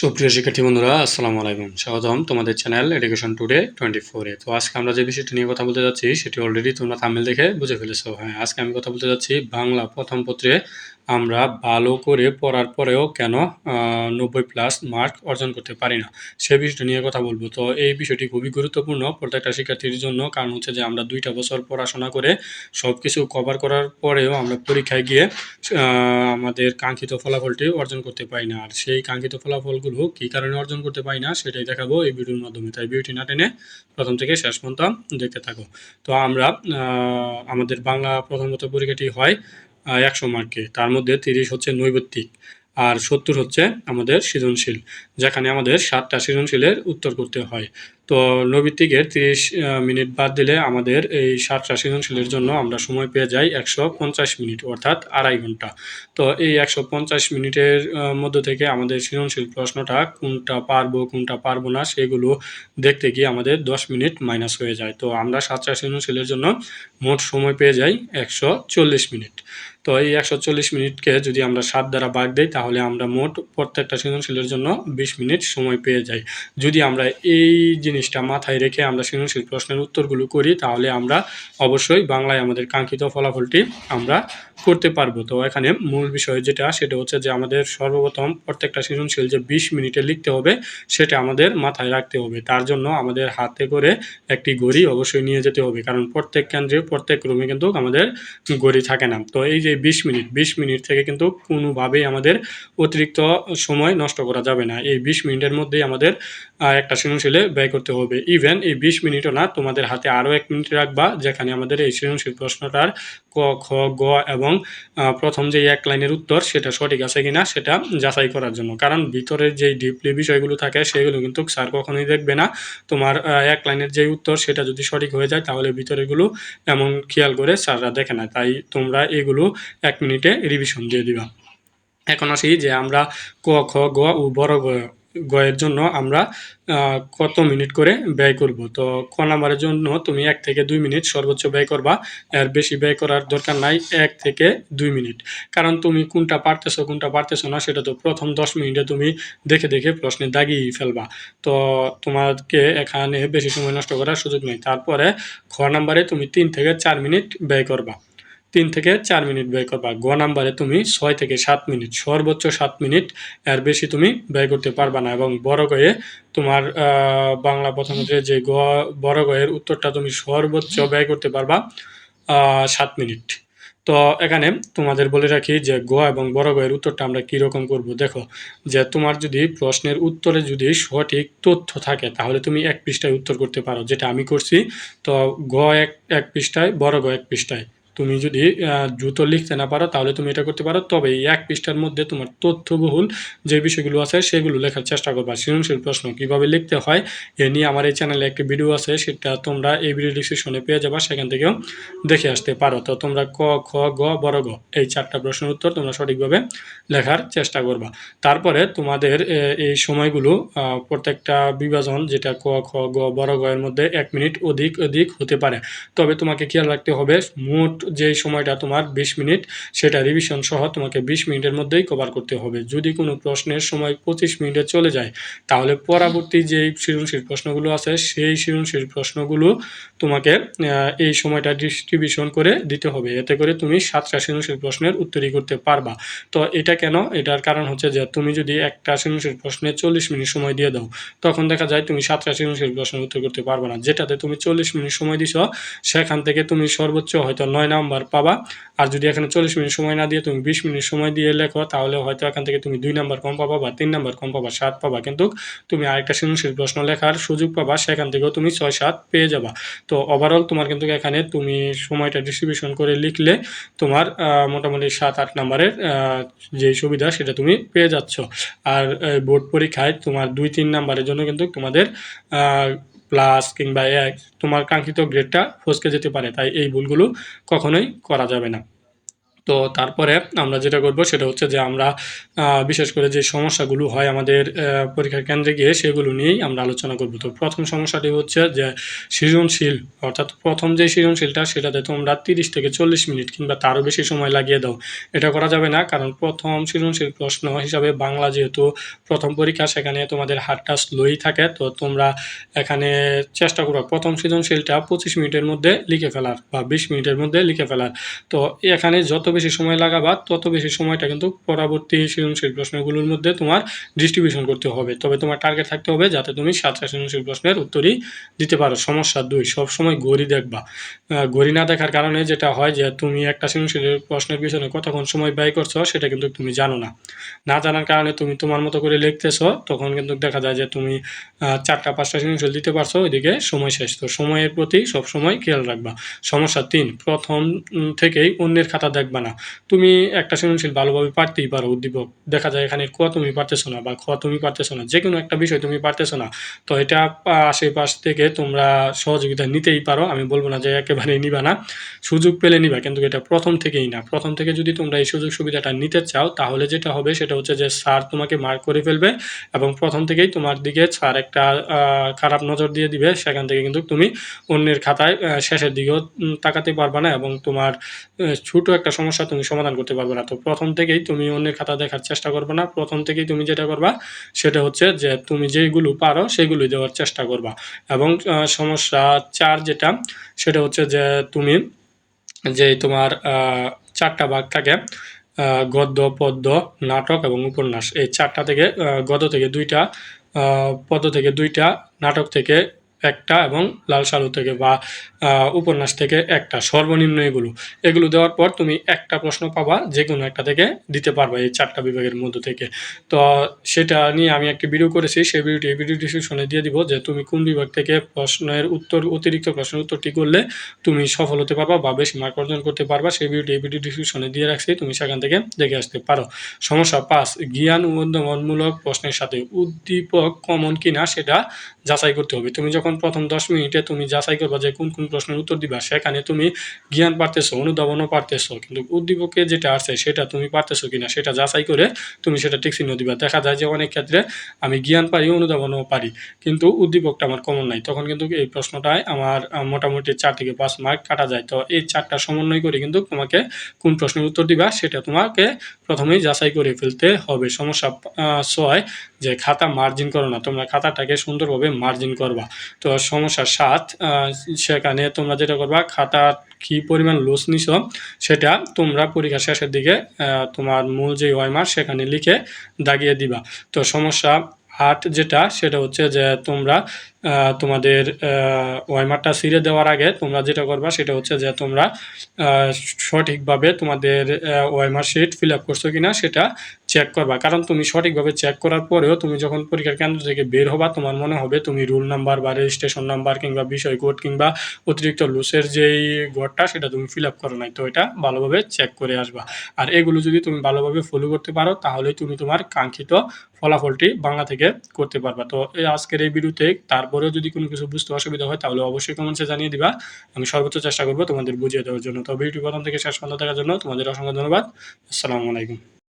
সুপ্রিয় শিক্ষার্থী বন্ধুরা, আসসালামু আলাইকুম। স্বাগতম তোমাদের চ্যানেল এডুকেশন টুডে টোয়েন্টি ফোরে তো আজকে আমরা যে বিষয়টি নিয়ে কথা বলতে যাচ্ছি, সেটি অলরেডি তোমরা তামিল দেখে বুঝে ফেলেছো। হ্যাঁ আজকে আমি কথা বলতে যাচ্ছি বাংলা প্রথম পত্রে আমরা ভালো করে পড়ার পরেও কেন নব্বই প্লাস মার্ক অর্জন করতে পারি না? সে বিষয়টি নিয়ে কথা বলব। তো এই বিষয়টি খুবই গুরুত্বপূর্ণ প্রত্যেকটা শিক্ষার্থীর জন্য। কারণ হচ্ছে যে আমরা দুইটা বছর পড়াশোনা করে সব কিছু কভার করার পরেও আমরা পরীক্ষায় গিয়ে আমাদের কাঙ্ক্ষিত ফলাফলটি অর্জন করতে পারি না। আর সেই কাঙ্ক্ষিত ফলাফলগুলো কী কারণে অর্জন করতে পারি না, সেটাই দেখাবো এই ভিডিওর মাধ্যমে। তাই ভিডিওটি না টেনে প্রথম থেকে শেষ পর্যন্ত দেখতে থাকো। তো আমরা আমাদের বাংলা প্রথমত পরীক্ষাটি হয় একশো মার্কে তার মধ্যে তিরিশ হচ্ছে নৈবত্তিক আর সত্তর হচ্ছে আমাদের সৃজনশীল, যেখানে আমাদের সাতটা সৃজনশীলের উত্তর করতে হয়। তো নৈবিত্তিকের তিরিশ মিনিট বাদ দিলে আমাদের এই সাতটা সৃজনশীলের জন্য আমরা সময় পেয়ে যাই একশো পঞ্চাশ মিনিট, অর্থাৎ আড়াই ঘণ্টা। তো এই একশো পঞ্চাশ মিনিটের মধ্য থেকে আমাদের সৃজনশীল প্রশ্নটা, কোনটা পারব কোনটা পারব না, সেগুলো দেখতে গিয়ে আমাদের দশ মিনিট মাইনাস হয়ে যায়। তো আমরা সাতটা সৃজনশীলের জন্য মোট সময় পেয়ে যাই একশো চল্লিশ মিনিট। তো এই একশো চল্লিশ মিনিটকে যদি আমরা সাত দ্বারা ভাগ দিই, তাহলে আমরা মোট প্রত্যেকটা সৃজনশীলের জন্য বিশ মিনিট সময় পেয়ে যাই। যদি আমরা এই জিনিসটা মাথায় রেখে আমরা সৃজনশীল প্রশ্নের উত্তরগুলো করি, তাহলে আমরা অবশ্যই বাংলায় আমাদের কাঙ্ক্ষিত ফলাফলটি আমরা করতে পারব। তো এখানে মূল বিষয় যেটা, সেটা হচ্ছে যে আমাদের সর্বপ্রথম প্রত্যেকটা সৃজনশীল যে বিশ মিনিটে লিখতে হবে, সেটা আমাদের মাথায় রাখতে হবে। তার জন্য আমাদের হাতে করে একটি গড়ি অবশ্যই নিয়ে যেতে হবে, কারণ প্রত্যেক কেন্দ্রে, প্রত্যেক রুমে কিন্তু আমাদের গড়ি থাকে না। তো এই যে বিশ মিনিট বিশ মিনিট থেকে কিন্তু কোনোভাবেই আমাদের অতিরিক্ত সময় নষ্ট করা যাবে না। এই বিশ মিনিটের মধ্যেই আমাদের একটা সৃজনশীলে ব্যয় করতে হবে। ইভেন এই বিশ মিনিটও না, তোমাদের হাতে আরও এক মিনিট রাখবা, যেখানে আমাদের এই সৃজনশীল প্রশ্নটার ক, খ, গ এবং প্রথম যে এক লাইনের উত্তর সেটা সঠিক আছে কিনা সেটা যাচাই করার জন্য। কারণ ভিতরের যে ডিপলি বিষয়গুলো থাকে সেগুলো কিন্তু স্যার কখনোই দেখবে না। তোমার এক লাইনের যে উত্তর সেটা যদি সঠিক হয়ে যায় তাহলে ভিতরেগুলো এমন খেয়াল করে স্যাররা দেখে না। তাই তোমরা এগুলো এক মিনিটে রিভিশন দিয়ে দিবা। এখন আসি যে আমরা ক, খ, গ ও বড় গ গয়ের জন্য আমরা কত মিনিট করে ব্যয় করব? তো ক নাম্বারের জন্য তুমি এক থেকে দুই মিনিট সর্বোচ্চ ব্যয় করবা। এর বেশি ব্যয় করার দরকার নাই, এক থেকে দুই মিনিট। কারণ তুমি কোনটা পারতেছো কোনটা পারতেছো না, সেটা তো প্রথম দশ মিনিটে তুমি দেখে দেখে প্রশ্নে দাগিয়ে ফেলবা। তো তোমাকে এখানে বেশি সময় নষ্ট করার সুযোগ নেই। তারপরে খ নাম্বারে তুমি তিন থেকে চার মিনিট ব্যয় করবা। তিন থেকে চার মিনিট ব্যয় করবা। গ নাম্বারে তুমি ছয় থেকে সাত মিনিট, সর্বোচ্চ সাত মিনিট এর বেশি তুমি ব্যয় করতে পারবা না এবং বড় গয়ে তোমার বাংলা প্রথমত যে গ বড় গয়ের উত্তরটা তুমি সর্বোচ্চ ব্যয় করতে পারবা সাত মিনিট। তো এখানে তোমাদের বলে রাখি যে গ এবং বড় গয়ের উত্তরটা আমরা কীরকম করব? দেখো, যে তোমার যদি প্রশ্নের উত্তরে যদি সঠিক তথ্য থাকে, তাহলে তুমি এক পৃষ্ঠায় উত্তর করতে পারো, যেটা আমি করছি। তো গ এক এক পৃষ্ঠায়, বড় গ এক পৃষ্ঠায়। তুমি যদি দ্রুত লিখতে না পারো, তাহলে তুমি এটা করতে পারো। তবে এক পৃষ্ঠার মধ্যে তোমার তথ্যবহুল যে বিষয়গুলো আছে, সেগুলো লেখার চেষ্টা করবা। সৃজনশীল প্রশ্ন কীভাবে লিখতে হয়, এ নিয়ে আমার এই চ্যানেলে একটি ভিডিও আছে, সেটা তোমরা এই ভিডিও ডিসক্রিপশনে পেয়ে যাবা, সেখান থেকেও দেখে আসতে পারো। তো তোমরা ক, খ, গ, বড় গ, এই চারটা প্রশ্নের উত্তর তোমরা সঠিকভাবে লেখার চেষ্টা করবা। তারপরে তোমাদের এই সময়গুলো প্রত্যেকটা বিভাজন, যেটা ক, খ, গ, বড় গ এর মধ্যে এক মিনিট অধিক অধিক হতে পারে। তবে তোমাকে খেয়াল রাখতে হবে, মোট যে সময়টা তোমার বিশ মিনিট, সেটা রিভিশন সহ তোমাকে বিশ মিনিটের মধ্যেই কভার করতে হবে। যদি কোনো প্রশ্নের সময় পঁচিশ মিনিটে চলে যায়, তাহলে পরবর্তী যে সৃজনশীল প্রশ্নগুলো আছে, সেই সৃজনশীল প্রশ্নগুলো তোমাকে এই সময়টা ডিস্ট্রিবিউশন করে দিতে হবে। এতে করে তুমি সাতটা সৃজনশীল প্রশ্নের উত্তরই করতে পারবা। তো এটা কেন? এটার কারণ হচ্ছে যে, তুমি যদি একটা সৃজনশীল প্রশ্নে চল্লিশ মিনিট সময় দিয়ে দাও, তখন দেখা যায় তুমি সাতটা সৃজনশীল প্রশ্নের উত্তর করতে পারবে না। যেটাতে তুমি চল্লিশ মিনিট সময় দিছ, সেখান থেকে তুমি সর্বোচ্চ হয়তো নয় নাম্বার পাবা। আর যদি এখানে চল্লিশ মিনিট সময় না দিয়ে তুমি বিশ মিনিট সময় দিয়ে লেখো, তাহলে হয়তো এখান থেকে তুমি দুই নাম্বার কম পাবা বা তিন নাম্বার কম পাবা, সাত পাবা। কিন্তু তুমি আরেকটা সৃজনশীল প্রশ্ন লেখার সুযোগ পাবা, সেখান থেকেও তুমি ছয়, সাত পেয়ে যাবা। তো ওভারঅল তোমার কিন্তু এখানে তুমি সময়টা ডিস্ট্রিবিউশন করে লিখলে তোমার মোটামুটি সাত, আট নাম্বারের যে সুবিধা সেটা তুমি পেয়ে যাচ্ছ। আর বোর্ড পরীক্ষায় তোমার দুই, তিন নাম্বারের জন্য কিন্তু তোমাদের প্লাস কিংবা এক, তোমার কাঙ্ক্ষিত গ্রেডটা ফসকে যেতে পারে। তাই এই ভুলগুলো কখনোই করা যাবে না। তো তারপরে আমরা যেটা করব সেটা হচ্ছে যে আমরা বিশেষ করে যে সমস্যাগুলো হয় আমাদের আহ, পরীক্ষার কেন্দ্রে গিয়ে সেগুলো নিয়েই আমরা আলোচনা করব। তো প্রথম সমস্যাটি হচ্ছে যে সৃজনশীল অর্থাৎ প্রথম যে সৃজনশীলটা সেটাতে তোমরা তিরিশ থেকে চল্লিশ মিনিট কিংবা তারও বেশি সময় লাগিয়ে দাও। এটা করা যাবে না কারণ প্রথম সৃজনশীল প্রশ্ন হিসাবে বাংলা যেহেতু প্রথম পরীক্ষা সেখানে তোমাদের হাতটা স্লোই থাকে। তো তোমরা এখানে চেষ্টা করো প্রথম সৃজনশীলটা পঁচিশ মিনিটের মধ্যে লিখে ফেলার বা বিশ মিনিটের মধ্যে লিখে ফেলার। তো এখানে যত বেশি সময় লাগাবা, তত বেশি সময়টা কিন্তু পরবর্তী সৃজনশীল প্রশ্নগুলোর মধ্যে তোমার ডিস্ট্রিবিউশন করতে হবে। তবে তোমার টার্গেট থাকতে হবে যাতে তুমি সাতটা সৃজনশীল প্রশ্নের উত্তরই দিতে পারো। সমস্যা দুই, সবসময় ঘড়ি দেখবা। ঘড়ি না দেখার কারণে যেটা হয় যে তুমি একটা সৃজনশীল প্রশ্নের পিছনে কতক্ষণ সময় ব্যয় করছ সেটা কিন্তু তুমি জানো না। না জানার কারণে তুমি তোমার মতো করে লিখতেছো, তখন কিন্তু দেখা যায় যে তুমি চারটা, পাঁচটা সৃজনশীল দিতে পারছ, ওইদিকে সময় শেষ। তো সময়ের প্রতি সব সময় খেয়াল রাখবা। সমস্যা তিন, প্রথম থেকেই অন্যের খাতা দেখবা তুমি একটা সৃজনশীল ভালোভাবে পারতেই পারো, উদ্দীপক। দেখা যায় এখানে ক তুমি পারতেছো না বা খ তুমি পারতেছো না। যে কোনো একটা বিষয় তুমি পারতেছো না। তো এটা আশেপাশ থেকে তোমরা সহযোগিতা নিতেই পারো। আমি বলব না যে একেবারেই নিবা না। সুযোগ পেলে নিবা, কিন্তু এটা প্রথম থেকেই না। প্রথম থেকে যদি তোমরা এই সুযোগ সুবিধাটা নিতে চাও, তাহলে যেটা হবে সেটা হচ্ছে যে স্যার তোমাকে মার্ক করে ফেলবে এবং প্রথম থেকেই তোমার দিকে স্যার একটা খারাপ নজর দিয়ে দিবে। সেখান থেকে কিন্তু তুমি অন্যের খাতায় শেষের দিকেও তাকাতে পারবে না এবং তোমার ছোট একটা সমস্যা তুমি সমাধান করতে পারবে না। তো প্রথম থেকেই তুমি অন্যের খাতা দেখার চেষ্টা করবে না। প্রথম থেকেই তুমি যেটা করবা, সেটা হচ্ছে যে তুমি যেগুলো পারো, সেগুলোই দেওয়ার চেষ্টা করবা। এবং সমস্যা চার যেটা, সেটা হচ্ছে যে তুমি যে তোমার চারটা ভাগ থাকে গদ্য, পদ্য, নাটক এবং উপন্যাস, এই চারটা থেকে গদ্য থেকে দুইটা পদ্য থেকে দুইটা, নাটক থেকে একটা এবং লাল সালু থেকে বা উপন্যাস থেকে একটা, সর্বনিম্ন এগুলো। এগুলো দেওয়ার পর তুমি একটা প্রশ্ন পাবা যে কোনো একটা থেকে দিতে পারবা এই চারটা বিভাগের মধ্য থেকে। তো, সেটা নিয়ে আমি একটা ভিডিও করেছি, সেই ভিডিওটি এই ভিডিও ডিসক্রিপশনে দিয়ে দিব যে তুমি কোন বিভাগ থেকে প্রশ্নের উত্তর, অতিরিক্ত প্রশ্নের উত্তরটি করলে তুমি সফল হতে পারবা বা বেশি মার্ক অর্জন করতে পারবা। সেই ভিডিওটি এই ভিডিও ডিসক্রিপশনে দিয়ে রাখছি, তুমি সেখান থেকে দেখে আসতে পারো। সমস্যা পাঁচ, জ্ঞান উদ্যমনমূলক প্রশ্নের সাথে উদ্দীপক কমন কিনা সেটা যাচাই করতে হবে। তুমি যখন প্রথম দশ মিনিটে তুমি যাচাই করবা যে কোন কোন প্রশ্নের উত্তর দিবা। সেখানে তুমি জ্ঞান পারতেছো, অনুধাবনও পারতেছো, কিন্তু উদ্দীপকে যেটা আছে সেটা তুমি পারতেছো কিনা সেটা যাচাই করে তুমি সেটা ঠিক চিহ্ন দিবা। দেখা যায় যে অনেক ক্ষেত্রে আমি জ্ঞান পারি অনুধাবনও পারি, কিন্তু উদ্দীপকটা আমার কমন নাই। তখন কিন্তু এই প্রশ্নটায় আমার মোটামুটি চার থেকে পাঁচ মার্ক কাটা যায়। তো এই চারটা সমন্বয় করে কিন্তু তোমাকে কোন প্রশ্নের উত্তর দিবা সেটা তোমাকে প্রথমেই যাচাই করে ফেলতে হবে। সমস্যা ছয় যে খাতা মার্জিন করো না, তোমরা খাতাটাকে সুন্দরভাবে মার্জিন করবা। তো সমস্যা সাত সেখানে তোমরা যেটা করবা খাতা কি পরিমাণ লুজ নিছ, সেটা তোমরা পরীক্ষা শেষের দিকে তোমার মূল যে ওয়াইমার সেখানে লিখে দাগিয়ে দিবা। তো সমস্যা আট যেটা, সেটা হচ্ছে যে তোমরা তোমাদের ওয়াইমারটা ছিঁড়ে দেওয়ার আগে তোমরা যেটা করবা সেটা হচ্ছে যে তোমরা সঠিকভাবে তোমাদের ওয়াইমার শিট ফিল আপ করছ কিনা সেটা চেক করবা। কারণ তুমি সঠিকভাবে চেক করার পরেও তুমি যখন পরীক্ষার কেন্দ্র থেকে বের হবা, তোমার মনে হবে তুমি রুল নাম্বার বা রেজিস্ট্রেশন নাম্বার কিংবা বিষয় কোড কিংবা অতিরিক্ত লুসের যেই কোডটা সেটা তুমি ফিল আপ করো নাই। তো এটা ভালোভাবে চেক করে আসবা। আর এগুলো যদি তুমি ভালোভাবে ফলো করতে পারো, তাহলেই তুমি তোমার কাঙ্ক্ষিত ফলাফলটি বাংলা থেকে করতে পারবা। তো আজকের এই ভিডিওতে তারপরেও যদি কোনো কিছু বুঝতে অসুবিধা হয়, তাহলে অবশ্যই কমেন্টসে জানিয়ে দিবা। আমি সর্বোচ্চ চেষ্টা করব তোমাদের বুঝিয়ে দেওয়ার জন্য। তো ভিডিওটি প্রথম থেকে শেষ পর্যন্ত দেখার জন্য তোমাদের অসংখ্য ধন্যবাদ। আসসালামু আলাইকুম।